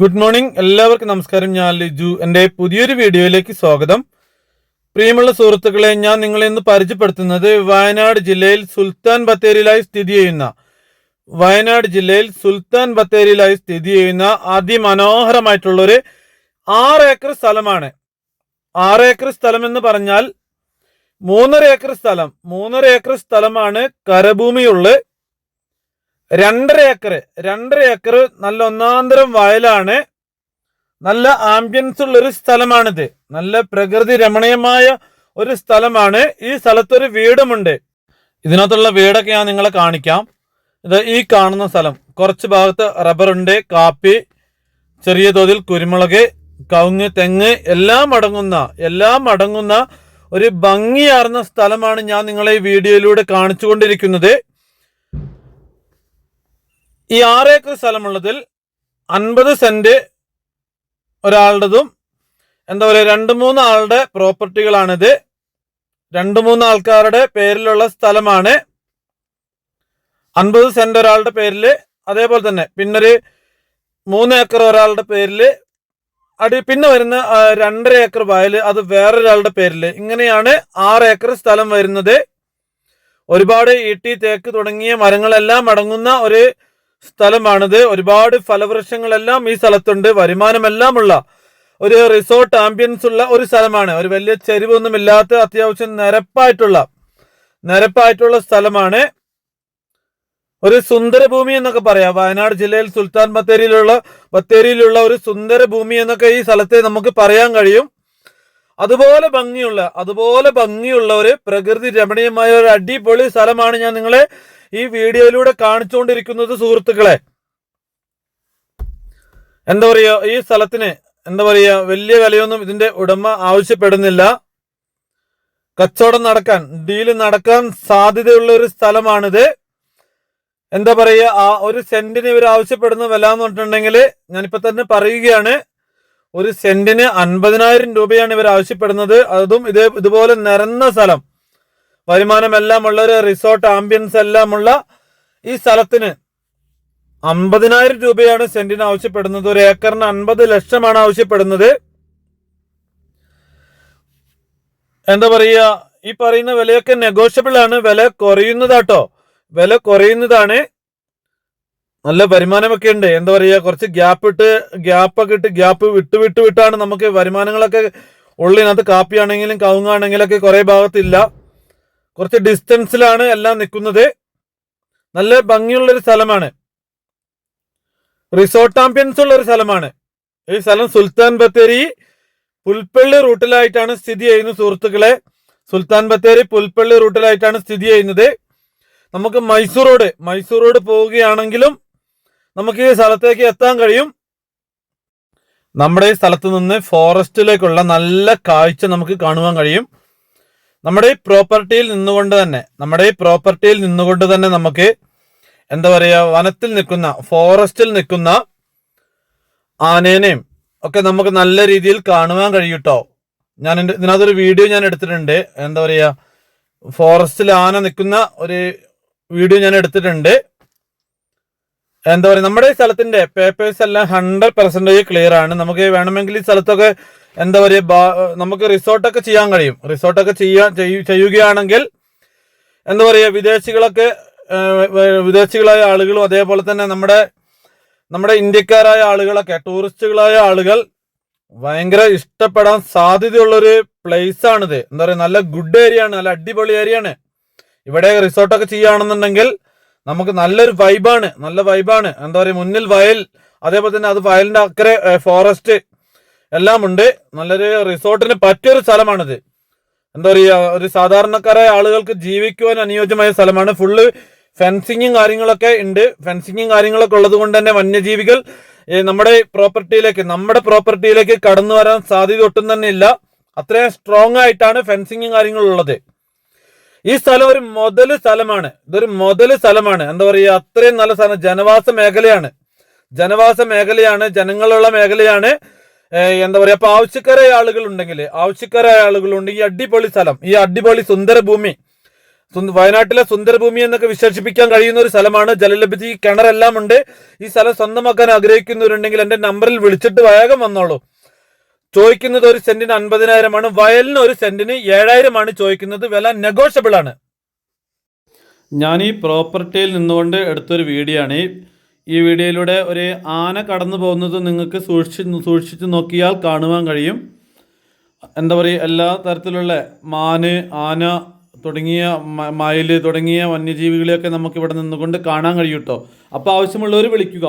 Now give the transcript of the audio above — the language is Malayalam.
ഗുഡ് മോർണിംഗ് എല്ലാവർക്കും നമസ്കാരം. ഞാൻ ലിജു. എന്റെ പുതിയൊരു വീഡിയോയിലേക്ക് സ്വാഗതം. പ്രിയമുള്ള സുഹൃത്തുക്കളെ ഞാൻ നിങ്ങളെ ഇന്ന് പരിചയപ്പെടുത്തുന്നത് വയനാട് ജില്ലയിൽ സുൽത്താൻ ബത്തേരിയിലായി സ്ഥിതി ചെയ്യുന്ന വയനാട് ജില്ലയിൽ സുൽത്താൻ ബത്തേരിയിലായി സ്ഥിതി ചെയ്യുന്ന അതിമനോഹരമായിട്ടുള്ള ഒരു ആറ് ഏക്കർ സ്ഥലമാണ്. ആറ് ഏക്കർ സ്ഥലം എന്ന് പറഞ്ഞാൽ മൂന്നര ഏക്കർ സ്ഥലം. മൂന്നര ഏക്കർ സ്ഥലമാണ് കരഭൂമിയുള്ള രണ്ടര ഏക്കർ രണ്ടര ഏക്കർ നല്ല ഒന്നാന്തരം വയലാണ്. നല്ല ആംബിയൻസ് ഉള്ള ഒരു സ്ഥലമാണിത്. നല്ല പ്രകൃതി രമണീയമായ ഒരു സ്ഥലമാണ്. ഈ സ്ഥലത്തൊരു വീടുമുണ്ട്. ഇതിനകത്തുള്ള വീടൊക്കെ ഞാൻ നിങ്ങളെ കാണിക്കാം. ഇത് ഈ കാണുന്ന സ്ഥലം. കുറച്ച് ഭാഗത്ത് റബ്ബറുണ്ട് കാപ്പി ചെറിയ തോതിൽ കുരുമുളക് കവുങ്ങ് തെങ്ങ് എല്ലാം അടങ്ങുന്ന എല്ലാം അടങ്ങുന്ന ഒരു ഭംഗിയാർന്ന സ്ഥലമാണ് ഞാൻ നിങ്ങളെ ഈ വീഡിയോയിലൂടെ കാണിച്ചുകൊണ്ടിരിക്കുന്നത്. ഈ ആറ് ഏക്കർ സ്ഥലമുള്ളതിൽ അൻപത് സെന്റ് ഒരാളുടേതും എന്താ പറയുക രണ്ട് മൂന്ന് ആളുടെ പ്രോപ്പർട്ടികളാണിത്. രണ്ട് മൂന്ന് ആൾക്കാരുടെ പേരിലുള്ള സ്ഥലമാണ് അൻപത് സെന്റ് ഒരാളുടെ പേരിൽ അതേപോലെ തന്നെ പിന്നൊരു മൂന്ന് ഏക്കർ ഒരാളുടെ പേരിൽ അടി പിന്നെ വരുന്ന രണ്ടര ഏക്കർ വയൽ അത് വേറൊരാളുടെ പേരിൽ ഇങ്ങനെയാണ് ആറ് ഏക്കർ സ്ഥലം വരുന്നത്. ഒരുപാട് ഈട്ടി തേക്ക് തുടങ്ങിയ മരങ്ങളെല്ലാം അടങ്ങുന്ന ഒരു സ്ഥലമാണിത്. ഒരുപാട് ഫലവൃക്ഷങ്ങളെല്ലാം ഈ സ്ഥലത്തുണ്ട്. വരുമാനമെല്ലാം ഉള്ള ഒരു റിസോർട്ട് ആംബിയൻസ് ഉള്ള ഒരു സ്ഥലമാണ്. ഒരു വലിയ ചെരിവൊന്നും ഇല്ലാത്ത അത്യാവശ്യം നിരപ്പായിട്ടുള്ള നിരപ്പായിട്ടുള്ള സ്ഥലമാണ്. ഒരു സുന്ദര ഭൂമി എന്നൊക്കെ പറയാം. വയനാട് ജില്ലയിൽ സുൽത്താൻ ബത്തേരിയിലുള്ള ബത്തേരിയിലുള്ള ഒരു സുന്ദര ഭൂമി എന്നൊക്കെ ഈ സ്ഥലത്തെ നമുക്ക് പറയാൻ കഴിയും. അതുപോലെ ഭംഗിയുള്ള അതുപോലെ ഭംഗിയുള്ള ഒരു പ്രകൃതി രമണീയമായ ഒരു അടിപൊളി സ്ഥലമാണ് ഞാൻ നിങ്ങളെ ഈ വീഡിയോയിലൂടെ കാണിച്ചുകൊണ്ടിരിക്കുന്നത് സുഹൃത്തുക്കളെ. എന്താ പറയുക ഈ സ്ഥലത്തിന് എന്താ പറയുക വലിയ വിലയൊന്നും ഇതിന്റെ ഉടമ ആവശ്യപ്പെടുന്നില്ല. കച്ചവടം നടക്കാൻ ഡീൽ നടക്കാൻ സാധ്യതയുള്ള ഒരു സ്ഥലമാണിത്. എന്താ പറയുക ആ ഒരു സെന്റിന് ഇവർ ആവശ്യപ്പെടുന്ന വില എന്ന് പറഞ്ഞിട്ടുണ്ടെങ്കിൽ ഞാനിപ്പോ തന്നെ പറയുകയാണ്. ഒരു സെന്റിന് അൻപതിനായിരം രൂപയാണ് ഇവർ ആവശ്യപ്പെടുന്നത്. അതും ഇതേ ഇതുപോലെ നിരന്ന സ്ഥലം. വരുമാനമെല്ലാം ഉള്ള ഒരു റിസോർട്ട് ആംബിയൻസ് എല്ലാം ഉള്ള ഈ സ്ഥലത്തിന് അമ്പതിനായിരം രൂപയാണ് സെന്റിന് ആവശ്യപ്പെടുന്നത്. ഒരു ഏക്കറിന് അൻപത് ലക്ഷമാണ് ആവശ്യപ്പെടുന്നത്. എന്താ പറയുക? ഈ പറയുന്ന വിലയൊക്കെ നെഗോഷ്യബിൾ ആണ്. വില കുറയുന്നതാട്ടോ. വില കുറയുന്നതാണ്. നല്ല വരുമാനമൊക്കെ ഉണ്ട്. എന്താ പറയുക? കുറച്ച് ഗ്യാപ്പ് ഇട്ട് ഗ്യാപ്പ് ഒക്കെ ഇട്ട് ഗ്യാപ്പ് വിട്ട് വിട്ട് വിട്ടാണ് നമുക്ക് വരുമാനങ്ങളൊക്കെ ഉള്ളിനകത്ത് കാപ്പിയാണെങ്കിലും കവുങ്ങാണെങ്കിലൊക്കെ കുറെ ഭാഗത്തില്ല. കുറച്ച് ഡിസ്റ്റൻസിലാണ് എല്ലാം നിൽക്കുന്നത്. നല്ല ഭംഗിയുള്ളൊരു സ്ഥലമാണ്. റിസോർട്ട് ആംബിയൻസ് ഉള്ള ഒരു സ്ഥലമാണ്. ഈ സ്ഥലം സുൽത്താൻ ബത്തേരി പുൽപ്പള്ളി റൂട്ടിലായിട്ടാണ് സ്ഥിതി ചെയ്യുന്നത് സുഹൃത്തുക്കളെ. സുൽത്താൻ ബത്തേരി പുൽപ്പള്ളി റൂട്ടിലായിട്ടാണ് സ്ഥിതി ചെയ്യുന്നത്. നമുക്ക് മൈസൂർ റോഡ് മൈസൂർ റോഡ് പോവുകയാണെങ്കിലും നമുക്ക് ഈ സ്ഥലത്തേക്ക് എത്താൻ കഴിയും. നമ്മുടെ ഈ സ്ഥലത്ത് നിന്ന് ഫോറസ്റ്റിലേക്കുള്ള നല്ല കാഴ്ച നമുക്ക് കാണുവാൻ കഴിയും. നമ്മുടെ ഈ പ്രോപ്പർട്ടിയിൽ നിന്നുകൊണ്ട് തന്നെ നമ്മുടെ ഈ പ്രോപ്പർട്ടിയിൽ നിന്നുകൊണ്ട് തന്നെ നമുക്ക് എന്താ പറയുക വനത്തിൽ നിൽക്കുന്ന ഫോറസ്റ്റിൽ നിൽക്കുന്ന ആനേനെയും ഒക്കെ നമുക്ക് നല്ല രീതിയിൽ കാണുവാൻ കഴിയൂട്ടോ? ഞാൻ എന്റെ ഇതിനകത്തൊരു വീഡിയോ ഞാൻ എടുത്തിട്ടുണ്ട്. എന്താ പറയുക ഫോറസ്റ്റിൽ ആന നിൽക്കുന്ന ഒരു വീഡിയോ ഞാൻ എടുത്തിട്ടുണ്ട്. എന്താ പറയുക നമ്മുടെ ഈ സ്ഥലത്തിന്റെ പേപ്പേഴ്സ് എല്ലാം ഹൺഡ്രഡ് പെർസെന്റേജ് ക്ലിയർ ആണ്. നമുക്ക് വേണമെങ്കിൽ ഈ സ്ഥലത്തൊക്കെ എന്താ പറയുക നമുക്ക് റിസോർട്ടൊക്കെ ചെയ്യാൻ കഴിയും. റിസോർട്ടൊക്കെ ചെയ്യാൻ ചെയ്യ- ചെയ്യുകയാണെങ്കിൽ എന്താ പറയുക വിദേശികളൊക്കെ വിദേശികളായ ആളുകളും അതേപോലെ തന്നെ നമ്മുടെ നമ്മുടെ ഇന്ത്യക്കാരായ ആളുകളൊക്കെ ടൂറിസ്റ്റുകളായ ആളുകൾ ഭയങ്കര ഇഷ്ടപ്പെടാൻ സാധ്യതയുള്ളൊരു പ്ലേസ് ആണിത് എന്താ പറയുക നല്ല ഗുഡ് ഏരിയ ആണ് നല്ല അടിപൊളി ഏരിയ ആണ് ഇവിടെ റിസോർട്ടൊക്കെ ചെയ്യുകയാണെന്നുണ്ടെങ്കിൽ നമുക്ക് നല്ലൊരു വൈബാണ് നല്ല വൈബാണ് എന്താ പറയുക മുന്നിൽ വയൽ അതേപോലെ തന്നെ അത് വയലിന്റെ അക്കരെ ഫോറസ്റ്റ് എല്ലാം ഉണ്ട് നല്ലൊരു റിസോർട്ടിന് പറ്റിയൊരു സ്ഥലമാണിത്. എന്താ പറയുക ഒരു സാധാരണക്കാരായ ആളുകൾക്ക് ജീവിക്കുവാൻ അനുയോജ്യമായ സ്ഥലമാണ്. ഫുള്ള് ഫെൻസിങ്ങും കാര്യങ്ങളൊക്കെ ഉണ്ട്. ഫെൻസിങ്ങും കാര്യങ്ങളൊക്കെ ഉള്ളത് കൊണ്ട് തന്നെ വന്യജീവികൾ നമ്മുടെ പ്രോപ്പർട്ടിയിലേക്ക് നമ്മുടെ പ്രോപ്പർട്ടിയിലേക്ക് കടന്നു വരാൻ സാധ്യത ഒട്ടും തന്നെ ഇല്ല. അത്രയും സ്ട്രോങ് ആയിട്ടാണ് ഫെൻസിങ്ങും കാര്യങ്ങളും ഉള്ളത്. ഈ സ്ഥലം ഒരു മുതൽ സ്ഥലമാണ്. ഇതൊരു മുതൽ സ്ഥലമാണ്. എന്താ പറയുക അത്രയും നല്ല സ്ഥലം. ജനവാസ മേഖലയാണ്. ജനവാസ മേഖലയാണ് ജനങ്ങളുള്ള മേഖലയാണ്. എന്താ പറയാ അപ്പൊ ആവശ്യക്കാരായ ആളുകൾ ഉണ്ടെങ്കിൽ ആവശ്യക്കാരായ ആളുകൾ ഉണ്ടെങ്കിൽ ഈ അടിപൊളി സ്ഥലം ഈ അടിപൊളി സുന്ദരഭൂമി സുന്ദ- വയനാട്ടിലെ സുന്ദരഭൂമി എന്നൊക്കെ വിശേഷിപ്പിക്കാൻ കഴിയുന്ന ഒരു സ്ഥലമാണ് ജലലഭ്യത. കിണറെല്ലാം ഉണ്ട്. ഈ സ്ഥലം സ്വന്തമാക്കാൻ ആഗ്രഹിക്കുന്നവരുണ്ടെങ്കിൽ എന്റെ നമ്പറിൽ വിളിച്ചിട്ട് വേഗം വന്നോളൂ. ചോദിക്കുന്നത് ഒരു സെന്റിന് അൻപതിനായിരമാണ്. വയലിന് ഒരു സെന്റിന് ഏഴായിരമാണ് ചോദിക്കുന്നത്. വില നെഗോഷ്യബിൾ ആണ്. ഞാൻ ഈ പ്രോപ്പർട്ടിയിൽ നിന്നുകൊണ്ട് എടുത്തൊരു വീഡിയോ ആണ്. ഈ വീഡിയോയിലൂടെ ഒരു ആന കടന്നു പോകുന്നത് നിങ്ങൾക്ക് സൂക്ഷിച്ച് സൂക്ഷിച്ച് നോക്കിയാൽ കാണുവാൻ കഴിയും. എന്താ പറയുക എല്ലാ തരത്തിലുള്ള മാന് ആന തുടങ്ങിയ മയിൽ തുടങ്ങിയ വന്യജീവികളെയൊക്കെ നമുക്ക് ഇവിടെ നിന്നുകൊണ്ട് കാണാൻ കഴിയും കേട്ടോ അപ്പോൾ ആവശ്യമുള്ളവർ വിളിക്കുക.